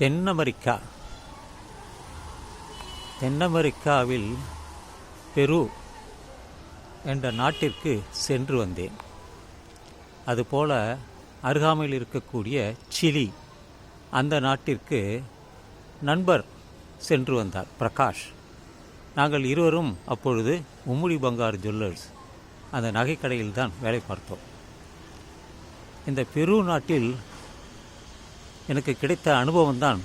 தென் America தென் அமெரிக்காவில் பெரு என்ற நாட்டிற்கு சென்று வந்தேன். அதுபோல அருகாமையில் இருக்கக்கூடிய சிலி அந்த நாட்டிற்கு நண்பர் சென்று வந்தார் பிரகாஷ். நாங்கள் இருவரும் அப்பொழுது உம்முடி பங்கார் ஜுவல்லர்ஸ். அந்த நகைக்கடையில் தான் வேலை பார்த்தோம். இந்த பெரு நாட்டில் எனக்கு கிடைத்த அனுபவம் தான்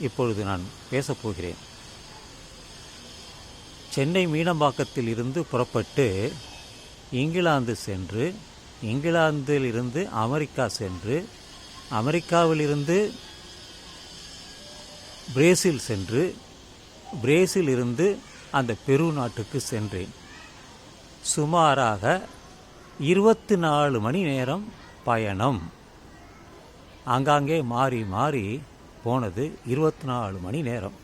இப்பொழுது நான் பேசப் போகிறேன். சென்னை மீனம்பாக்கத்தில் இருந்து புறப்பட்டு இங்கிலாந்து சென்று இங்கிலாந்தில் இருந்து அமெரிக்கா சென்று அமெரிக்காவிலிருந்து பிரேசில் சென்று பிரேசில் இருந்து அந்த பெரு நாட்டுக்கு சென்றேன். சுமாராக இருபத்தி நாலு மணி நேரம் பயணம். ஆங்காங்கே மாறி மாறி போனது இருபத்தி நாலு மணி நேரம்.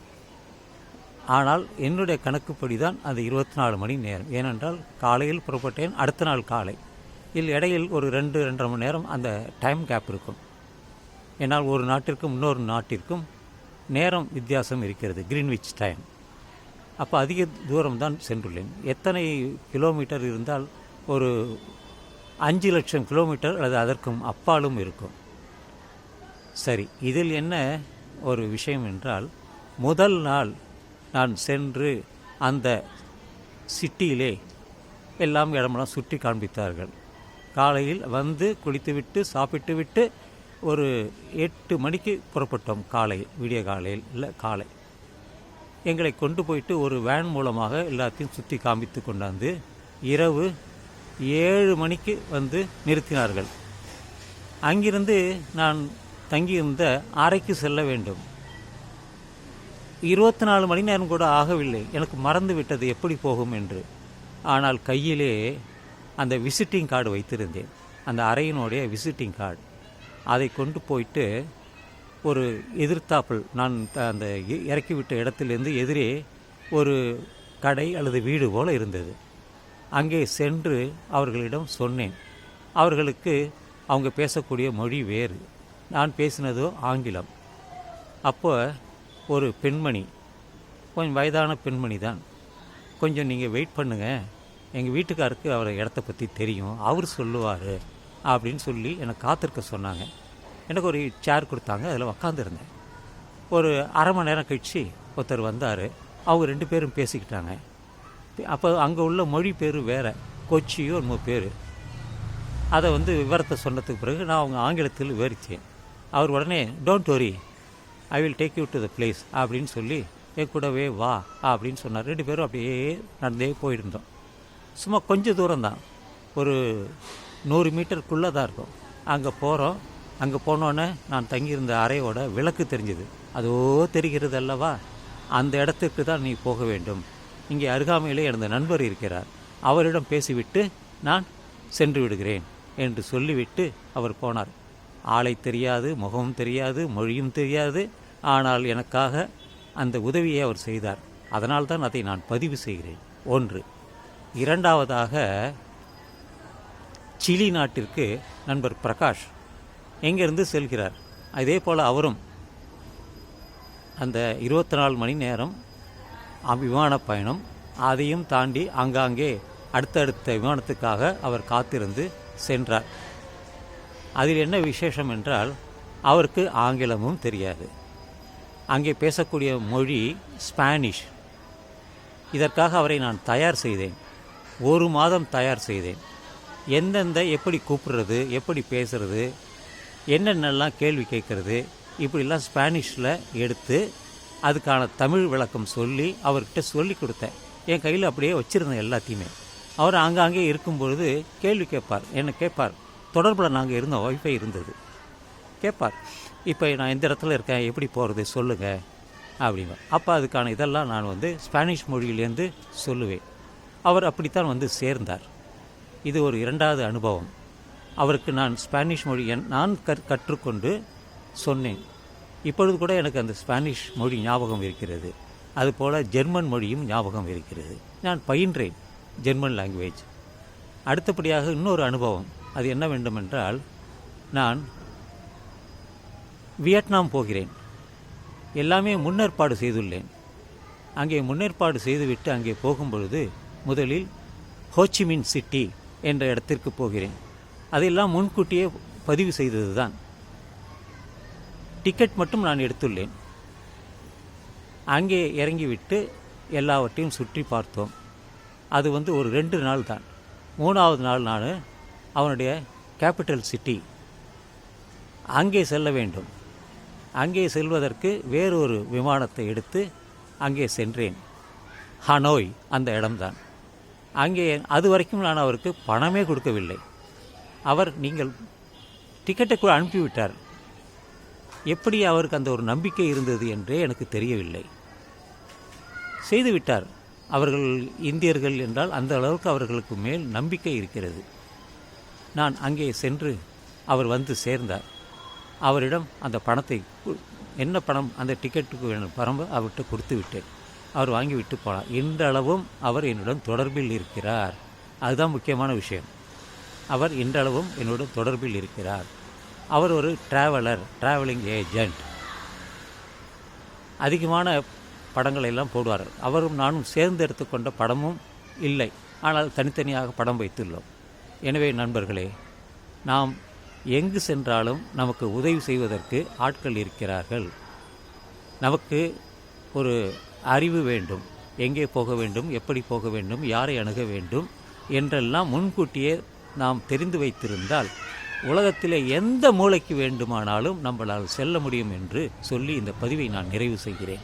ஆனால் என்னுடைய கணக்குப்படி தான் அது இருபத்தி நாலு மணி நேரம். ஏனென்றால் காலையில் புறப்பட்டேன் அடுத்த நாள் காலை. இதில் இடையில் ஒரு ரெண்டு ரெண்டரை மணி நேரம் அந்த டைம் கேப் இருக்கும். என்னால் ஒரு நாட்டிற்கும் இன்னொரு நாட்டிற்கும் நேரம் வித்தியாசம் இருக்கிறது கிரீன்விச் டைம் அப்போ அதிக தூரம் தான் சென்றுள்ளேன். எத்தனை கிலோமீட்டர் இருந்தால் ஒரு அஞ்சு லட்சம் கிலோமீட்டர் அல்லது அதற்கும் அப்பாலும் இருக்கும். சரி இதில் என்ன ஒரு விஷயம் என்றால் முதல் நாள் நான் சென்று அந்த சிட்டியிலே எல்லாம் இடமெல்லாம் சுற்றி காண்பித்தார்கள். காலையில் வந்து குளித்துவிட்டு சாப்பிட்டு விட்டு ஒரு எட்டு மணிக்கு புறப்பட்டோம் காலை விடிய காலையில் இல்லை காலை. எங்களை கொண்டு போயிட்டு ஒரு வேன் மூலமாக எல்லாத்தையும் சுற்றி காமித்து கொண்டாந்து இரவு ஏழு மணிக்கு வந்து நிறுத்தினார்கள். அங்கிருந்து நான் தங்கியிருந்த அறைக்கு செல்ல வேண்டும். இருபத்தி நாலு மணி நேரம் கூட ஆகவில்லை. எனக்கு மறந்து விட்டது எப்படி போகும் என்று. ஆனால் கையிலே அந்த விசிட்டிங் கார்டு வைத்திருந்தேன். அந்த அறையினுடைய விசிட்டிங் கார்டு அதை கொண்டு போயிட்டு ஒரு எதிர்த்தாப்பில் நான் அந்த இறக்கிவிட்ட இறக்கி விட்ட இடத்திலிருந்து எதிரே ஒரு கடை அல்லது வீடு போல் இருந்தது. அங்கே சென்று அவர்களிடம் சொன்னேன். அவர்களுக்கு அவங்க பேசக்கூடிய மொழி வேறு. நான் பேசினதோ ஆங்கிலம். அப்போ ஒரு பெண்மணி கொஞ்சம் வயதான பெண்மணி தான். கொஞ்சம் நீங்கள் வெயிட் பண்ணுங்கள் எங்கள் வீட்டுக்காருக்கு அவரை இடத்த பற்றி தெரியும். அவர் சொல்லுவார் அப்படின்னு சொல்லி என்னை காத்திருக்க சொன்னாங்க. எனக்கு ஒரு சேர் கொடுத்தாங்க. அதில் உக்காந்துருந்தேன். ஒரு அரை மணி நேரம் கழிச்சு ஒருத்தர் வந்தார். அவங்க ரெண்டு பேரும் பேசிக்கிட்டாங்க. அப்போ அங்கே உள்ள மொழி பேர் வேறு. கொச்சியோ என்னமோ பேர். அதை வந்து விவரத்தை சொன்னதுக்கு பிறகு நான் அவங்க ஆங்கிலத்தில் விவரித்தேன். அவர் உடனே don't worry I will take you to the place அப்படின்னு சொல்லி என் கூடவே வா அப்படின்னு சொன்னார். ரெண்டு பேரும் அப்படியே நடந்தே போயிருந்தோம். சும்மா கொஞ்சம் தூரம் தான் ஒரு நூறு மீட்டருக்குள்ளே தான் இருக்கும். அங்கே போகிறோம். அங்கே போனோன்னே நான் தங்கியிருந்த அறையோட விளக்கு தெரிஞ்சது. அதோ தெரிகிறது அல்லவா? அந்த இடத்துக்கு தான் நீ போக வேண்டும். இங்கே அருகாமையிலே எனது நண்பர் இருக்கிறார். அவரிடம் பேசிவிட்டு நான் சென்று விடுகிறேன் என்று சொல்லிவிட்டு அவர் போனார். ஆளை தெரியாது முகமும் தெரியாது மொழியும் தெரியாது. ஆனால் எனக்காக அந்த உதவியை அவர் செய்தார். அதனால் தான் அதை நான் பதிவு செய்கிறேன். ஒன்று. இரண்டாவதாக சிலி நாட்டிற்கு நண்பர் பிரகாஷ் எங்கிருந்து செல்கிறார்? அதே போல் அவரும் அந்த இருபத்தி நாலு மணி நேரம் அ- விமான பயணம் அதையும் தாண்டி ஆங்காங்கே அடுத்தடுத்த விமானத்துக்காக அவர் காத்திருந்து சென்றார். அதில் என்ன விசேஷம் என்றால் அவருக்கு ஆங்கிலமும் தெரியாது. அங்கே பேசக்கூடிய மொழி ஸ்பானிஷ். இதற்காக அவரை நான் தயார் செய்தேன். ஒரு மாதம் தயார் செய்தேன். எந்தெந்த எப்படி கூப்பிடுறது எப்படி பேசுறது என்னென்னலாம் கேள்வி கேட்குறது இப்படிலாம் ஸ்பானிஷில் எடுத்து அதுக்கான தமிழ் விளக்கம் சொல்லி அவர்கிட்ட சொல்லி கொடுத்தேன். என் கையில் அப்படியே வச்சுருந்தேன் எல்லாத்தையுமே. அவர் ஆங்காங்கே இருக்கும்பொழுது கேள்வி கேட்பார் என்னை கேட்பார். தொடர்பில் நாங்கள் இருந்தோம் ஒய்ஃபை இருந்தது. கேட்பார் இப்போ நான் எந்த இடத்துல இருக்கேன் எப்படி போகிறது சொல்லுங்கள் அப்படிங்க. அப்போ அதுக்கான இதெல்லாம் நான் வந்து ஸ்பானிஷ் மொழியிலேருந்து சொல்லுவேன். அவர் அப்படித்தான் வந்து சேர்ந்தார். இது ஒரு இரண்டாவது அனுபவம். அவருக்கு நான் ஸ்பானிஷ் மொழி என்- நான் கற் கற்றுக்கொண்டு சொன்னேன். இப்பொழுது கூட எனக்கு அந்த ஸ்பானிஷ் மொழி ஞாபகம் இருக்கிறது. அதுபோல் ஜெர்மன் மொழியும் ஞாபகம் இருக்கிறது. நான் பயின்றேன் ஜெர்மன் லாங்குவேஜ் அடுத்தபடியாக இன்னொரு அனுபவம். அது என்ன வேண்டுமென்றால் நான் வியட்நாம் போகிறேன். எல்லாமே முன்னேற்பாடு செய்துள்ளேன். அங்கே முன்னேற்பாடு செய்துவிட்டு அங்கே போகும்பொழுது முதலில் ஹோச்சிமின் சிட்டி என்ற இடத்திற்கு போகிறேன். அதெல்லாம் முன்கூட்டியே பதிவு செய்தது தான் டிக்கெட் மட்டும் நான் எடுத்துள்ளேன். அங்கே இறங்கிவிட்டு எல்லாவற்றையும் சுற்றி பார்த்தோம். அது வந்து ஒரு ரெண்டு நாள் தான் மூணாவது நாள் நான் அவனுடைய கேபிட்டல் சிட்டி. அங்கே செல்ல வேண்டும். அங்கே செல்வதற்கு வேறொரு விமானத்தை எடுத்து அங்கே சென்றேன். ஹனோய் அந்த இடம்தான். அங்கே அது வரைக்கும் நான் அவருக்கு பணமே கொடுக்கவில்லை. அவர் நீங்கள் டிக்கெட்டை கூட அனுப்பிவிட்டார். எப்படி அவருக்கு அந்த ஒரு நம்பிக்கை இருந்தது என்றே எனக்கு தெரியவில்லை. செய்துவிட்டார். அவர்கள் இந்தியர்கள் என்றால் அந்த அளவுக்கு அவர்களுக்கு மேல் நம்பிக்கை இருக்கிறது. நான் அங்கே சென்று அவர் வந்து சேர்ந்தார். அவரிடம் அந்த பணத்தை என்ன பணம்? அந்த டிக்கெட்டுக்கு வேணும். பரம்ப அவர்கிட்ட கொடுத்து விட்டேன். அவர் வாங்கி விட்டு போனார். இன்றளவும் அவர் என்னுடன் தொடர்பில் இருக்கிறார். அதுதான் முக்கியமான விஷயம். அவர் இன்றளவும் என்னுடன் தொடர்பில் இருக்கிறார். அவர் ஒரு டிராவலர் டிராவலிங் ஏஜெண்ட் அதிகமான படங்களை எல்லாம் போடுவார் அவரும் நானும் சேர்ந்து எடுத்துக்கொண்ட படமும் இல்லை. ஆனால் தனித்தனியாக படம் வைத்துள்ளோம். எனவே நண்பர்களே நாம் எங்கு சென்றாலும் நமக்கு உதவி செய்வதற்கு ஆட்கள் இருக்கிறார்கள். நமக்கு ஒரு அறிவு வேண்டும். எங்கே போக வேண்டும் எப்படி போக வேண்டும் யாரை அணுக வேண்டும் என்றெல்லாம் முன்கூட்டியே நாம் தெரிந்து வைத்திருந்தால் உலகத்திலே எந்த மூளைக்கு வேண்டுமானாலும் நம்மளால் செல்ல முடியும் என்று சொல்லி இந்த பதிவை நான் நிறைவு செய்கிறேன்.